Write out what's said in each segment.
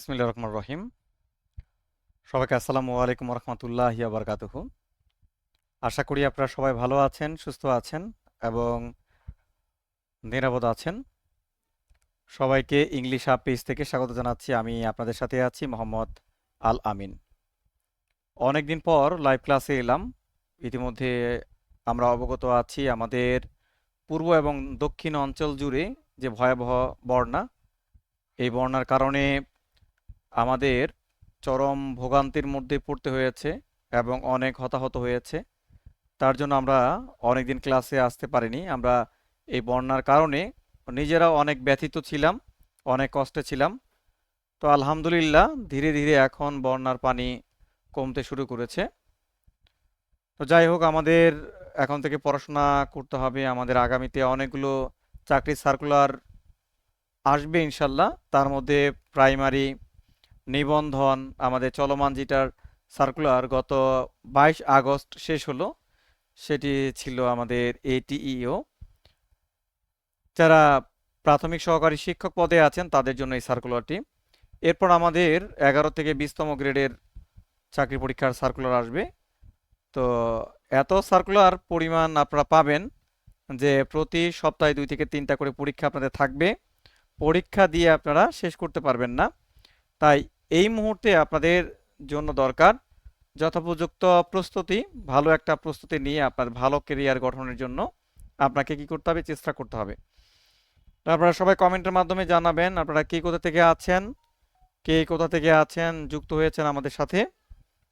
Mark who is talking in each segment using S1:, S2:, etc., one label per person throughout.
S1: বিসমিল্লাহ রহমান রহিম। সবাইকে আসসালামু আলাইকুম রহমতুল্লাহ বারকাতুহু আশা করি আপনারা সবাই ভালো আছেন, সুস্থ আছেন এবং নিরাপদ আছেন। সবাইকে ইংলিশ আপ পেজ থেকে স্বাগত জানাচ্ছি। আমি আপনাদের সাথে আছি মোহাম্মদ আল আমিন। অনেকদিন পর লাইভ ক্লাসে এলাম। ইতিমধ্যে আমরা অবগত আছি আমাদের পূর্ব এবং দক্ষিণ অঞ্চল জুড়ে যে ভয়াবহ বন্যা। এই বন্যার কারণে আমাদের চরম ভোগান্তির মধ্যে পড়তে হয়েছে এবং অনেক হতাহত হয়েছে। তার জন্য আমরা অনেক দিন ক্লাসে আসতে পারিনি। আমরা এই বন্যার কারণে নিজেরাও অনেক ব্যথিত ছিলাম, অনেক কষ্টে ছিলাম। তো আলহামদুলিল্লাহ ধীরে ধীরে এখন বন্যার পানি কমতে শুরু করেছে। তো যাই হোক, আমাদের এখন থেকে পড়াশোনা করতে হবে। আমাদের আগামীতে অনেকগুলো চাকরির সার্কুলার আসবে ইনশাল্লাহ। তার মধ্যে প্রাইমারি নিবন্ধন, আমাদের চলমান যেটার সার্কুলার গত বাইশ আগস্ট শেষ হলো, সেটি ছিল আমাদের এটিইও যারা প্রাথমিক সহকারী শিক্ষক পদে আছেন, তাদের জন্য এই সার্কুলারটি এরপর আমাদের এগারো থেকে বিশতম গ্রেডের চাকরি পরীক্ষার সার্কুলার আসবে। তো এত সার্কুলার পরিমাণ আপনারা পাবেন যে প্রতি সপ্তাহে দুই থেকে তিনটা করে পরীক্ষা আপনাদের থাকবে। পরীক্ষা দিয়ে আপনারা শেষ করতে পারবেন না। তাই এই মুহূর্তে আপনাদের জন্য দরকার যথোপযুক্ত প্রস্তুতি, ভালো একটা প্রস্তুতি নিয়ে আপনার ভালো কেরিয়ার গঠনের জন্য আপনাকে কি করতে হবে? চেষ্টা করতে হবে। আপনারা সবাই কমেন্টের মাধ্যমে জানাবেন আপনারা কে কোথা থেকে আছেন, কে কোথা থেকে আছেন, যুক্ত হয়েছেন আমাদের সাথে।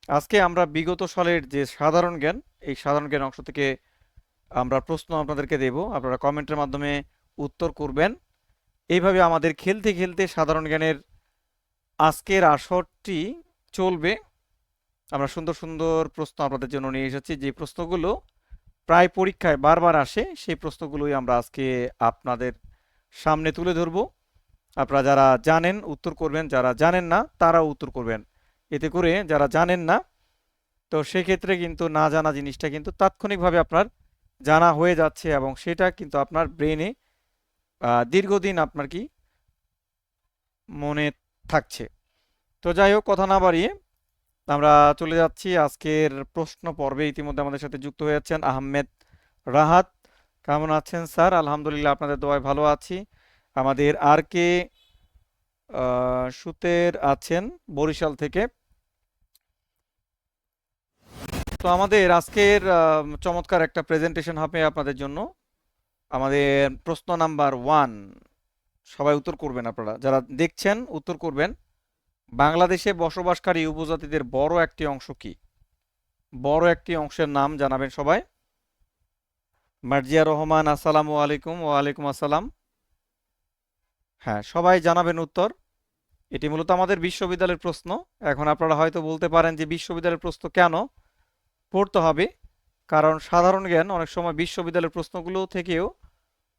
S1: আজকে আমরা বিগত সালের যে সাধারণ জ্ঞান, এই সাধারণ জ্ঞান অংশ থেকে আমরা প্রশ্ন আপনাদেরকে দেব। আপনারা কমেন্টের মাধ্যমে উত্তর করবেন। এইভাবে আমাদের খেলতে খেলতে সাধারণ জ্ঞানের আজকের আসরটি চলবে। আমরা সুন্দর সুন্দর প্রশ্ন আপনাদের জন্য নিয়ে এসেছি। যে প্রশ্নগুলো প্রায় পরীক্ষায় বারবার আসে, সেই প্রশ্নগুলোই আমরা আজকে আপনাদের সামনে তুলে ধরব। আপনারা যারা জানেন, উত্তর করবেন, যারা জানেন না, তারাও উত্তর করবেন। এতে করে যারা জানেন না, তো সেক্ষেত্রে কিন্তু না জানা জিনিসটা কিন্তু তাৎক্ষণিকভাবে আপনার জানা হয়ে যাচ্ছে এবং সেটা কিন্তু আপনার ব্রেনে দীর্ঘদিন আপনার কি মনে থাকছে। তো যাই হোক কথা না বাড়িয়ে আমরা চলে যাচ্ছি আজকের প্রশ্ন পর্বে। ইতিমধ্যে আমাদের সাথে যুক্ত হয়েছেন আহমেদ রাহাত। কেমন আছেন স্যার? আলহামদুলিল্লাহ আপনাদের দোয়ায় ভালো আছি। আমাদের আর কে সুতের আছেন বরিশাল থেকে। তো আমাদের আজকের চমৎকার একটা প্রেজেন্টেশন হবে আপনাদের জন্য। আমাদের প্রশ্ন নাম্বার ওয়ান সবাই উত্তর করবেন আপনারা। যারা দেখছেন, উত্তর করবেন। বাংলাদেশে বসবাসকারী উপজাতিদের বড় একটি অংশ কি? বড় একটি অংশের নাম জানাবেন সবাই। মার্জিয়া রহমান, আসসালামু আলাইকুম, ওয়ালাইকুম আসসালাম। হ্যাঁ সবাই জানাবেন উত্তর। এটি মূলত আমাদের বিশ্ববিদ্যালয়ের প্রশ্ন। এখন আপনারা হয়তো বলতে পারেন যে বিশ্ববিদ্যালয়ের প্রশ্ন কেন পড়তে হবে? কারণ সাধারণ জ্ঞান অনেক সময় বিশ্ববিদ্যালয়ের প্রশ্নগুলো থেকেও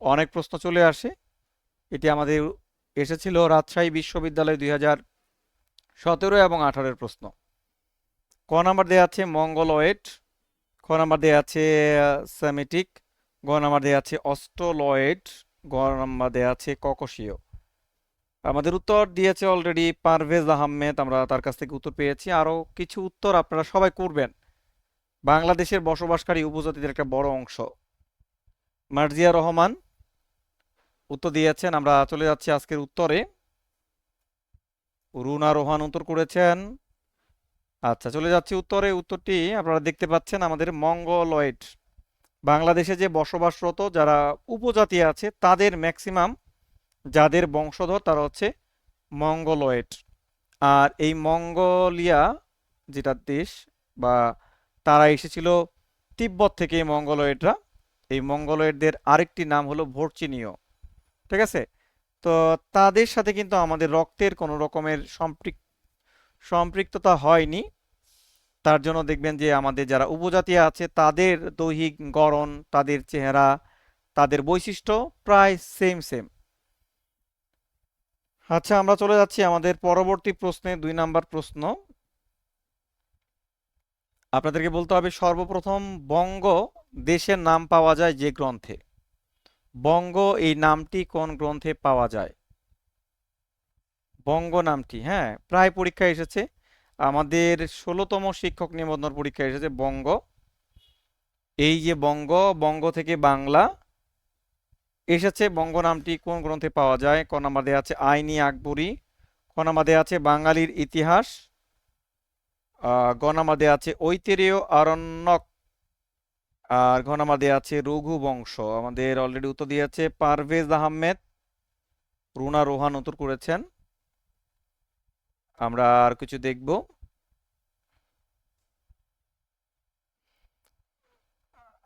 S1: অনেক প্রশ্ন চলে আসে। এটি আমাদের এসেছিল রাজশাহী বিশ্ববিদ্যালয় দুই হাজার সতেরো এবং আঠারোর প্রশ্ন। ক নাম্বার দেওয়া আছে মঙ্গলয়েড খ নাম্বার দেওয়া আছে সেমেটিক, গ নাম্বার দেওয়া আছে অস্ট্রোলয়েড, গ নাম্বার দেওয়া আছে ককশীয়। আমাদের উত্তর দিয়েছে অলরেডি পারভেজ আহমেদ, আমরা তার কাছ থেকে উত্তর পেয়েছি। আরও কিছু উত্তর আপনারা সবাই করবেন। বাংলাদেশের বসবাসকারী উপজাতিদের একটা বড় অংশ। মার্জিয়া রহমান উত্তর দিয়েছেন, আমরা চলে যাচ্ছি আজকের উত্তরে। রুনা রোহান উত্তর করেছেন। আচ্ছা চলে যাচ্ছি উত্তরে। উত্তরটি আপনারা দেখতে পাচ্ছেন আমাদের মঙ্গলয়েড। বাংলাদেশে যে বসবাসরত যারা উপজাতি আছে, তাদের ম্যাক্সিমাম যাদের বংশধর, তারা হচ্ছে মঙ্গলয়েড। আর এই মঙ্গোলিয়া যেটা দেশ বা তারা এসেছিল তিব্বত থেকে এই মঙ্গলয়েডরা, এই মঙ্গলয়েডদের আরেকটি নাম হলো ভোরচিনীয় ঠিক আছে? তো তাদের সাথে কিন্তু আমাদের রক্তের কোনো রকমের সম্পৃক, সম্পৃক্ততা হয়নি। তার জন্য দেখবেন যে আমাদের যারা উপজাতি আছে, তাদের দৈহিক গড়ন, তাদের চেহারা, তাদের বৈশিষ্ট্য প্রায় সেম সেম আচ্ছা আমরা চলে যাচ্ছি আমাদের পরবর্তী প্রশ্নে, দুই নাম্বার প্রশ্ন। আপনাদেরকে বলতে হবে সর্বপ্রথম বঙ্গ দেশের নাম পাওয়া যায় যে গ্রন্থে। বঙ্গ এই নামটি কোন গ্রন্থে পাওয়া যায়? বঙ্গ নামটি হ্যাঁ প্রায় পরীক্ষায় এসেছে। আমাদের ষোলোতম শিক্ষক নিবন্ধন পরীক্ষা এসেছে বঙ্গ। এই যে বঙ্গ বঙ্গ থেকে বাংলা এসেছে বঙ্গ নামটি কোন গ্রন্থে পাওয়া যায়? ক নাম্বার দেওয়া আছে আইনি আকবরী। নাম্বার দেওয়া আছে বাঙালির ইতিহাস। আহ, গ নাম্বার আছে ঐতেরেয় আরণ্যক আর নাম্বার দেওয়া আছে রঘু বংশ। আমাদের অলরেডি উত্তর দিয়েছে পারভেজ আহমেদ। রুনা রোহান উত্তর করেছেন। আমরা আর কিছু দেখব।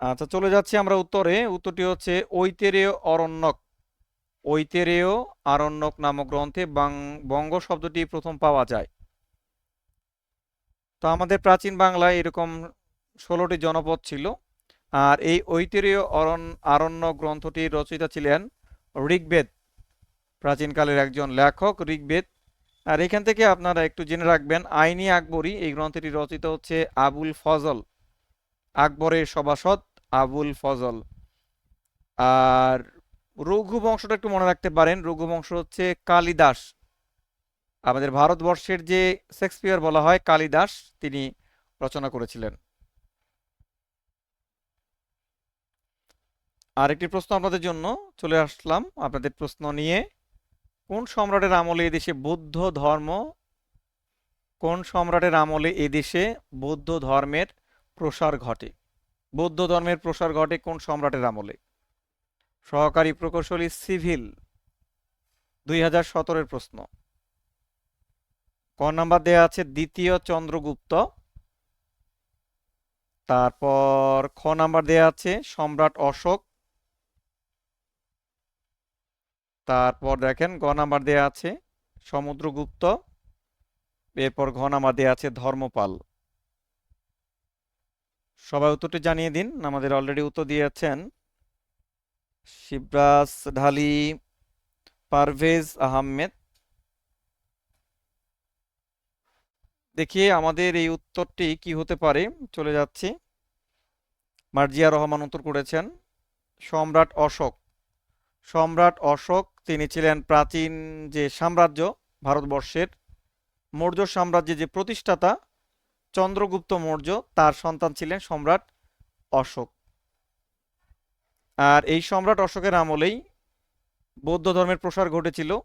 S1: আচ্ছা চলে যাচ্ছি আমরা উত্তরে। উত্তরটি হচ্ছে ঐতেরেয় অরণ্যক। ঐতেরেয় আরণ্যক নামক গ্রন্থে বঙ্গ শব্দটি প্রথম পাওয়া যায়। তো আমাদের প্রাচীন বাংলায় এরকম ষোলোটি জনপদ ছিল। আর এই ঐতিহ্য আরণ্য গ্রন্থটির রচয়িতা ছিলেন ঋগ্বেদ, প্রাচীনকালের একজন লেখক ঋগ্বেদ। আর এখান থেকে আপনারা একটু জেনে রাখবেন, আইনি আকবরী এই গ্রন্থটি রচিত হচ্ছে আবুল ফজল, আকবরের সভাসদ আবুল ফজল। আর রঘু বংশটা একটু মনে রাখতে পারেন, রঘু বংশ হচ্ছে কালিদাস। আমাদের ভারতবর্ষের যে শেক্সপিয়ার বলা হয় কালিদাস, তিনি রচনা করেছিলেন। আরেকটি প্রশ্ন আপনাদের জন্য চলে আসলাম। আপনাদের প্রশ্ন নিয়ে, কোন সম্রাটের আমলে এদেশে বৌদ্ধ ধর্ম, কোন সম্রাটের আমলে এদেশে বৌদ্ধ ধর্মের প্রসার ঘটে? বৌদ্ধ ধর্মের প্রসার ঘটে কোন সম্রাটের আমলে? সহকারী প্রকৌশলী সিভিল, দুই হাজার সতেরোর প্রশ্ন। ক নাম্বার দেয়া আছে, দ্বিতীয় চন্দ্রগুপ্ত। তারপর খ নাম্বার দেয়া আছে, সম্রাট অশোক তারপর দেখেন গ নাম্বার দেয়া আছে, সমুদ্রগুপ্ত। এরপর ঘ নাম্বার দেয়া আছে ধর্মপাল। সবাই উত্তরটি জানিয়ে দিন, আমাদের অলরেডি উত্তর দিয়েছেন। শিবরাজ ঢালি, পারভেজ আহমেদ। দেখি আমাদের এই উত্তরটি কি হতে পারে, চলে যাচ্ছি। মার্জিয়া রহমান উত্তর করেছেন, সম্রাট অশোক। সম্রাট অশোক তিনি ছিলেন প্রাচীন যে সাম্রাজ্য ভারতবর্ষের মৌর্য সাম্রাজ্যের যে প্রতিষ্ঠাতা, চন্দ্রগুপ্ত মৌর্য, তার সন্তান ছিলেন সম্রাট অশোক। আর এই সম্রাট অশোকের আমলেই বৌদ্ধ ধর্মের প্রসার ঘটেছিল।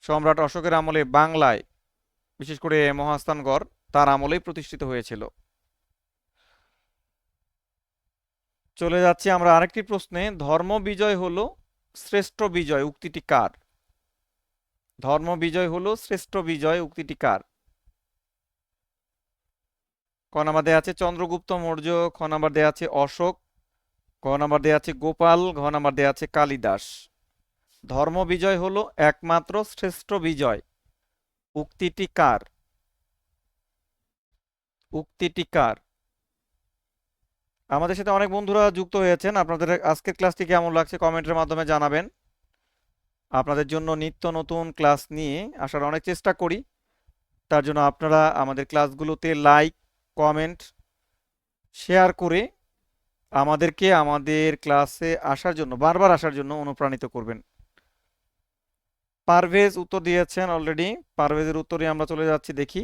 S1: সম্রাট অশোকের আমলে বাংলায়, বিশেষ করে মহাস্থানগড়, তার আমলেই প্রতিষ্ঠিত হয়েছিল। চলে যাচ্ছি আমরা আরেকটি প্রশ্নে। ধর্ম বিজয় হলো শ্রেষ্ঠ বিজয় উক্তিটি কার? ধর্ম বিজয় হলো শ্রেষ্ঠ বিজয় উক্তিটি কার? ক নাম্বার দেয়া আছে চন্দ্রগুপ্ত, মৌর্য, খ নাম্বার দেয়া আছে অশোক ক নাম্বার দেয়া আছে গোপাল, ঘ নাম্বার দেয়া আছে কালিদাস। ধর্ম বিজয় হলো একমাত্র শ্রেষ্ঠ বিজয়। উক্তিটি কার? উক্তিটি কার? আমাদের সাথে অনেক বন্ধুরা যুক্ত হয়েছেন। আপনাদের আজকের ক্লাসটি কেমন লাগছে কমেন্টের মাধ্যমে জানাবেন। আপনাদের জন্য নিত্য নতুন ক্লাস নিয়ে আসার অনেক চেষ্টা করি। তার জন্য আপনারা আমাদের ক্লাসগুলোতে লাইক কমেন্ট শেয়ার করে আমাদেরকে আমাদের ক্লাসে আসার জন্য, বারবার আসার জন্য অনুপ্রাণিত করবেন। পারভেজ উত্তর দিয়েছেন অলরেডি পারভেজের উত্তরে আমরা চলে যাচ্ছি, দেখি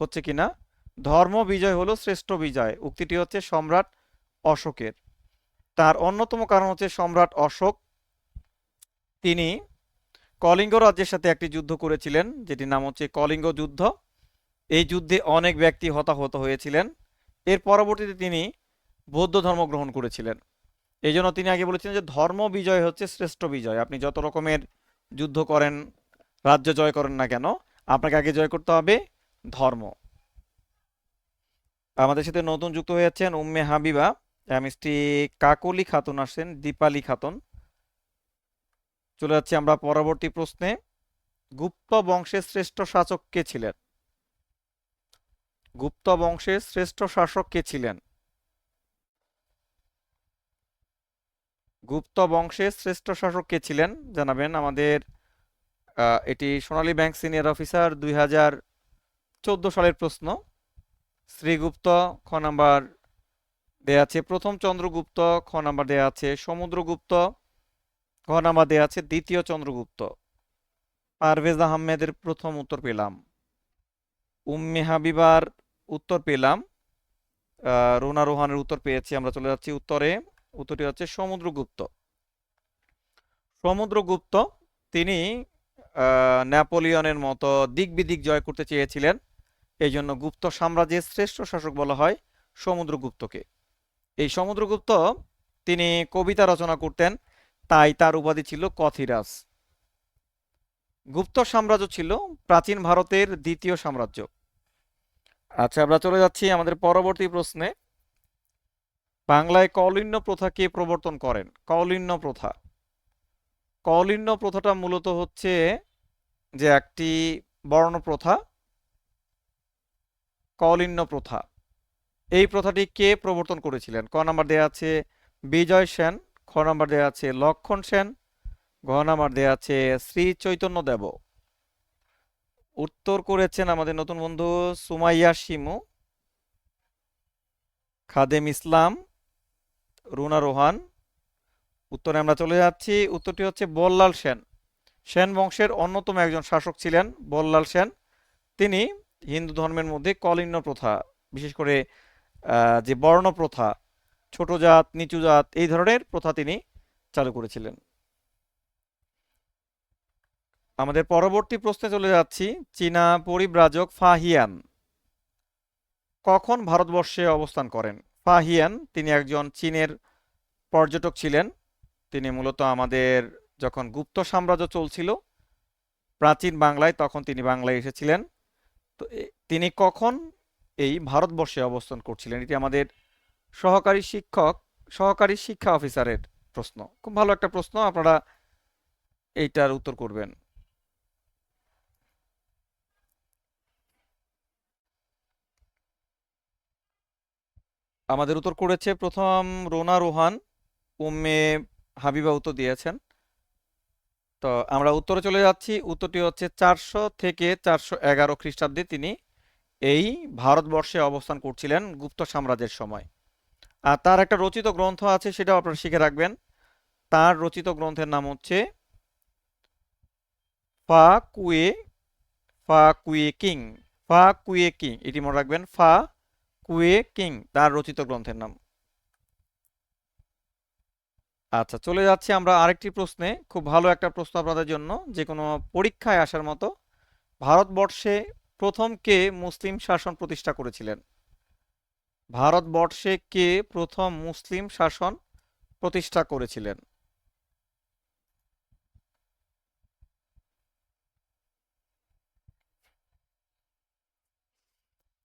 S1: হচ্ছে কিনা। ধর্ম বিজয় হলো শ্রেষ্ঠ বিজয়। উক্তিটি হচ্ছে সম্রাট অশোকের। তার অন্যতম কারণ হচ্ছে সম্রাট অশোক। তিনি কলিঙ্গ রাজ্যের সাথে একটি যুদ্ধ করেছিলেন, যেটির নাম হচ্ছে কলিঙ্গ যুদ্ধ। এই যুদ্ধে অনেক ব্যক্তি হতাহত হয়েছিলেন। এর পরবর্তীতে তিনি বৌদ্ধ ধর্ম গ্রহণ করেছিলেন। এই জন্য তিনি আগে বলেছিলেন যে ধর্ম বিজয় হচ্ছে শ্রেষ্ঠ বিজয়। আপনি যত রকমের যুদ্ধ করেন, রাজ্য জয় করেন না কেন, আপনাকে আগে জয় করতে হবে ধর্ম। আমাদের সাথে নতুন যুক্ত হয়ে যাচ্ছেন উম্মে হাবিবা। মিষ্টি কাকলি খাতুন আসছেন, দীপালি খাতুন। চলে যাচ্ছি আমরা পরবর্তী প্রশ্নে। গুপ্ত বংশের শ্রেষ্ঠ শাসক কে ছিলেন? গুপ্ত বংশের শ্রেষ্ঠ শাসক কে ছিলেন? গুপ্ত বংশের শ্রেষ্ঠ শাসক কে ছিলেন? জানাবেন আমাদের এটি সোনালী ব্যাংক সিনিয়র অফিসার দুই হাজার চোদ্দ সালের প্রশ্ন। শ্রীগুপ্ত, খ নাম্বার দেয়া আছে, প্রথম চন্দ্রগুপ্ত, খ নাম্বার দেয়া আছে সমুদ্রগুপ্ত, ঘ নাম্বার দেয়া আছে দ্বিতীয় চন্দ্রগুপ্ত। পারভেজ আহমেদের প্রথম উত্তর পেলাম। উম্মে হাবিবার উত্তর পেলাম। রুনা রোহানের উত্তর পেয়েছি, আমরা চলে যাচ্ছি উত্তরে। উত্তরটি হচ্ছে সমুদ্রগুপ্ত। সমুদ্রগুপ্ত, তিনি নেপোলিয়নের মতো দিক বিদিক জয় করতে চেয়েছিলেন। এই জন্য গুপ্ত সাম্রাজ্যের শ্রেষ্ঠ শাসক বলা হয় সমুদ্রগুপ্তকে। এই সমুদ্রগুপ্ত তিনি কবিতা রচনা করতেন, তাই তার উপাধি ছিল কথিরাজ। গুপ্ত সাম্রাজ্য ছিল প্রাচীন ভারতের দ্বিতীয় সাম্রাজ্য। আচ্ছা আমরা চলে যাচ্ছি আমাদের পরবর্তী প্রশ্নে। বাংলায় কৌলিন্য প্রথা কে প্রবর্তন করেন? কৌলিন্য প্রথা। কৌলিন্য প্রথাটা মূলত হচ্ছে যে একটি বর্ণ প্রথা, কৌলিন্য প্রথা। এই প্রথাটি কে প্রবর্তন করেছিলেন? ক নাম্বার দেয়া আছে বিজয় সেন, খ নাম্বার দেয়া আছে লক্ষণ সেন, ঘ নাম্বার দেয়া আছে শ্রী চৈতন্য দেব। উত্তর করেছেন আমাদের নতুন বন্ধু সুমাইয়া শিমু, খাদেম ইসলাম, রুনা রোহান। উত্তরে আমরা চলে যাচ্ছি, উত্তরটি হচ্ছে বল্লাল সেন। সেন বংশের অন্যতম একজন শাসক ছিলেন বল্লাল সেন। তিনি হিন্দু ধর্মের মধ্যে কলিন্য প্রথা, বিশেষ করে যে বর্ণ প্রথা ছোট জাত, নিচু জাত, এই ধরনের প্রথা তিনি চালু করেছিলেন। আমাদের পরবর্তী প্রশ্নে চলে যাচ্ছি, চীনা পরিব্রাজক ফাহিয়ান কখন ভারতবর্ষে অবস্থান করেন? ফাহিয়ান তিনি একজন চীনের পর্যটক ছিলেন। তিনি মূলত আমাদের যখন গুপ্ত সাম্রাজ্য চলছিল, প্রাচীন বাংলায় তখন তিনি বাংলায় এসেছিলেন। তো তিনি কখন এই ভারতবর্ষে অবস্থান করছিলেন, এটি আমাদের সহকারী শিক্ষক, সহকারী শিক্ষা অফিসারের প্রশ্ন। খুব ভালো একটা প্রশ্ন, আপনারা এইটার উত্তর করবেন। আমাদের উত্তর করেছে, প্রথম রোনা রোহান, উম্মে হাবিবা উত্তর দিয়েছেন। তো আমরা উত্তরে চলে যাচ্ছি, উত্তরটি হচ্ছে চারশো থেকে চারশো এগারো খ্রিস্টাব্দে তিনি এই ভারতবর্ষে অবস্থান করছিলেন গুপ্ত সাম্রাজ্যের সময়। আর তার একটা রচিত গ্রন্থ আছে, সেটাও আপনারা শিখে রাখবেন। তার রচিত গ্রন্থের নাম হচ্ছে ফা কুয়ে ফা কুয়ে কিং, ফা কুয়ে কিং, এটি মনে রাখবেন, ফা কুয়ে কিং, তার রচিত গ্রন্থের নাম। আচ্ছা চলে যাচ্ছি আমরা আরেকটি প্রশ্নে। খুব ভালো একটা প্রশ্ন আপনাদের জন্য যে কোনো পরীক্ষায় আসার মতো। ভারতবর্ষে প্রথম কে মুসলিম শাসন প্রতিষ্ঠা করেছিলেন? ভারতবর্ষে কে প্রথম মুসলিম শাসন প্রতিষ্ঠা করেছিলেন?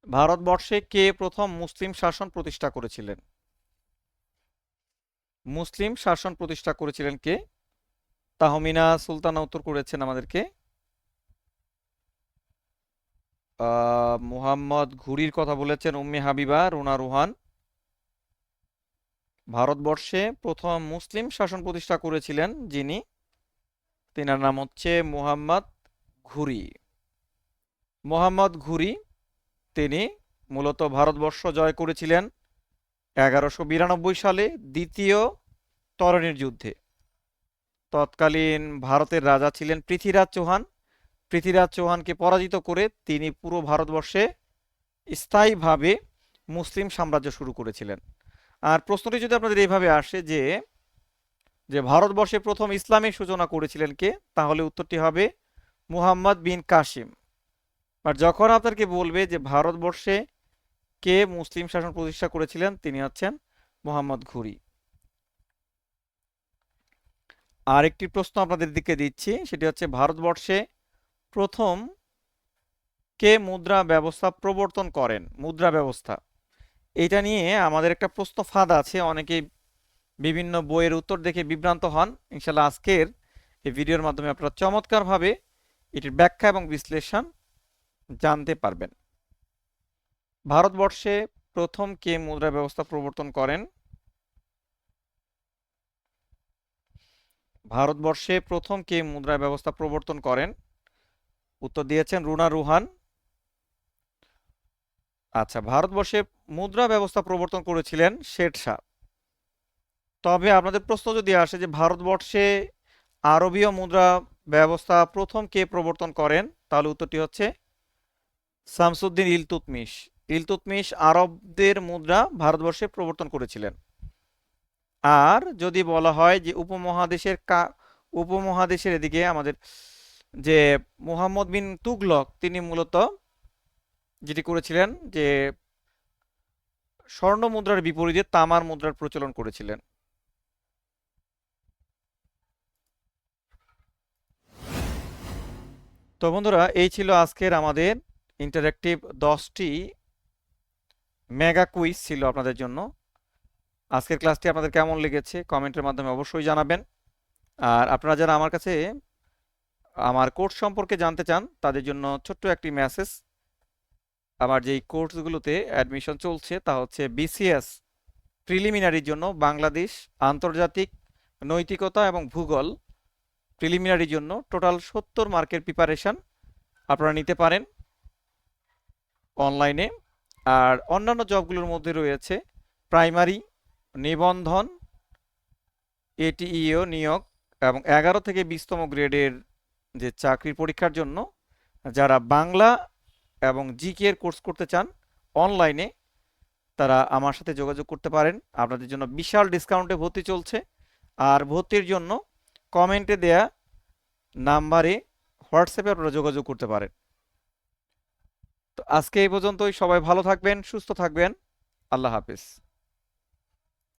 S1: ভারতবর্ষে কে প্রথম মুসলিম শাসন প্রতিষ্ঠা করেছিলেন? মুসলিম শাসন প্রতিষ্ঠা করেছিলেন কে? তাহমিনা সুলতানা উত্তর করেছেন আমাদেরকে। মুহাম্মদ ঘুরির কথা বলেছেন উম্মে হাবিবা, রুনা রুহান। ভারতবর্ষে প্রথম মুসলিম শাসন প্রতিষ্ঠা করেছিলেন যিনি। তিনার নাম হচ্ছে মুহাম্মদ ঘুরি। মোহাম্মদ ঘুরি তিনি মূলত ভারতবর্ষ জয় করেছিলেন এগারোশো বিরানব্বই সালে দ্বিতীয় তরণীর যুদ্ধে। তৎকালীন ভারতের রাজা ছিলেন পৃথ্বীরাজ চৌহান। পৃথ্বীরাজ চৌহানকে পরাজিত করে তিনি পুরো ভারতবর্ষে স্থায়ীভাবে মুসলিম সাম্রাজ্য শুরু করেছিলেন। আর প্রশ্নটি যদি আপনাদের এইভাবে আসে যে যে ভারতবর্ষে প্রথম ইসলামের সূচনা করেছিলেন কে, তাহলে উত্তরটি হবে মুহাম্মদ বিন কাসিম। আর যখন আপনাকে বলবে যে ভারতবর্ষে কে মুসলিম শাসন প্রতিষ্ঠা করেছিলেন, তিনি হচ্ছেন মোহাম্মদ ঘুরি। আর একটি প্রশ্ন আপনাদের দিকে দিচ্ছি, সেটি হচ্ছে ভারতবর্ষে প্রথম কে মুদ্রা ব্যবস্থা প্রবর্তন করেন? মুদ্রা ব্যবস্থা। এটা নিয়ে আমাদের একটা প্রশ্ন ফাঁদ আছে। অনেকেই বিভিন্ন বইয়ের উত্তর দেখে বিভ্রান্ত হন। ইনশাল্লাহ আজকের এই ভিডিওর মাধ্যমে আপনারা চমৎকারভাবে এটির ব্যাখ্যা এবং বিশ্লেষণ জানতে পারবেন। ভারতবর্ষে প্রথম কে মুদ্রা ব্যবস্থা প্রবর্তন করেন? ভারতবর্ষে প্রথম কে মুদ্রা ব্যবস্থা প্রবর্তন করেন? উত্তর দিয়েছেন রুনা রুহান। আচ্ছা ভারতবর্ষে মুদ্রা ব্যবস্থা প্রবর্তন করেছিলেন শেঠ শাহ। তবে আপনাদের প্রশ্ন যদি আসে যে ভারতবর্ষে আরবীয় মুদ্রা ব্যবস্থা প্রথম কে প্রবর্তন করেন, তাহলে উত্তরটি হচ্ছে শামসুদ্দিন ইলতুৎমিশ ইলতুৎমিশ আরবদের মুদ্রা ভারতবর্ষে প্রবর্তন করেছিলেন। আর যদি বলা হয় যে উপমহাদেশের কা উপমহাদেশের এদিকে আমাদের যে মুহাম্মদ বিন তুগলক, তিনি মূলত যেটি করেছিলেন যে স্বর্ণ মুদ্রার বিপরীতে তামার মুদ্রার প্রচলন করেছিলেন। তো বন্ধুরা, এই ছিল আজকের আমাদের ইন্টারেক্টিভ দশটি মেগা কুইজ ছিল আপনাদের জন্য। আজকের ক্লাসটি আপনাদের কেমন লেগেছে কমেন্টের মাধ্যমে অবশ্যই জানাবেন। আর আপনারা যারা আমার কাছে আমার কোর্স সম্পর্কে জানতে চান, তাদের জন্য ছোট্ট একটি মেসেজ আমার যেই কোর্সগুলোতে অ্যাডমিশন চলছে তা হচ্ছে বিসিএস প্রিলিমিনারির জন্য বাংলাদেশ, আন্তর্জাতিক, নৈতিকতা এবং ভূগোল প্রিলিমিনারির জন্য টোটাল সত্তর মার্কের প্রিপারেশন আপনারা নিতে পারেন অনলাইনে আর অন্যান্য জবগুলোর মধ্যে রয়েছে প্রাইমারি নিবন্ধন এটিইও নিয়োগ এবং এগারো থেকে বিশতম গ্রেডের যে চাকরির পরীক্ষার জন্য যারা বাংলা এবং জিকে এর কোর্স করতে চান অনলাইনে তারা আমার সাথে যোগাযোগ করতে পারেন। আপনাদের জন্য বিশাল ডিসকাউন্টে ভর্তি চলছে। আর ভর্তির জন্য কমেন্টে দেয়া নাম্বারে হোয়াটসঅ্যাপে আপনারা যোগাযোগ করতে পারেন। তো আজকে এই পর্যন্তই। সবাই ভালো থাকবেন, সুস্থ থাকবেন। আল্লাহ হাফিজ।